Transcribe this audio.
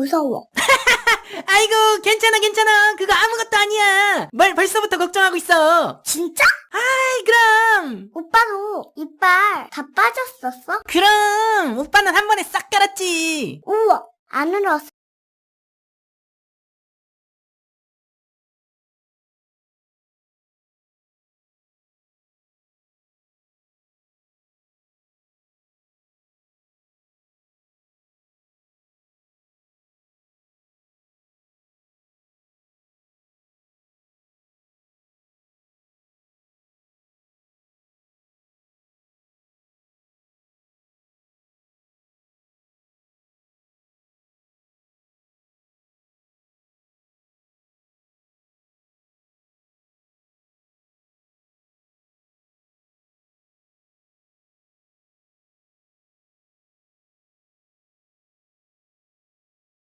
무서워. 아이고, 괜찮아, 괜찮아. 그거 아무것도 아니야. 뭘 벌써부터 걱정하고 있어. 진짜? 아이, 그럼. 오빠도 이빨 다 빠졌었어? 그럼. 오빠는 한 번에 싹 깔았지. 우와, 안 울었어?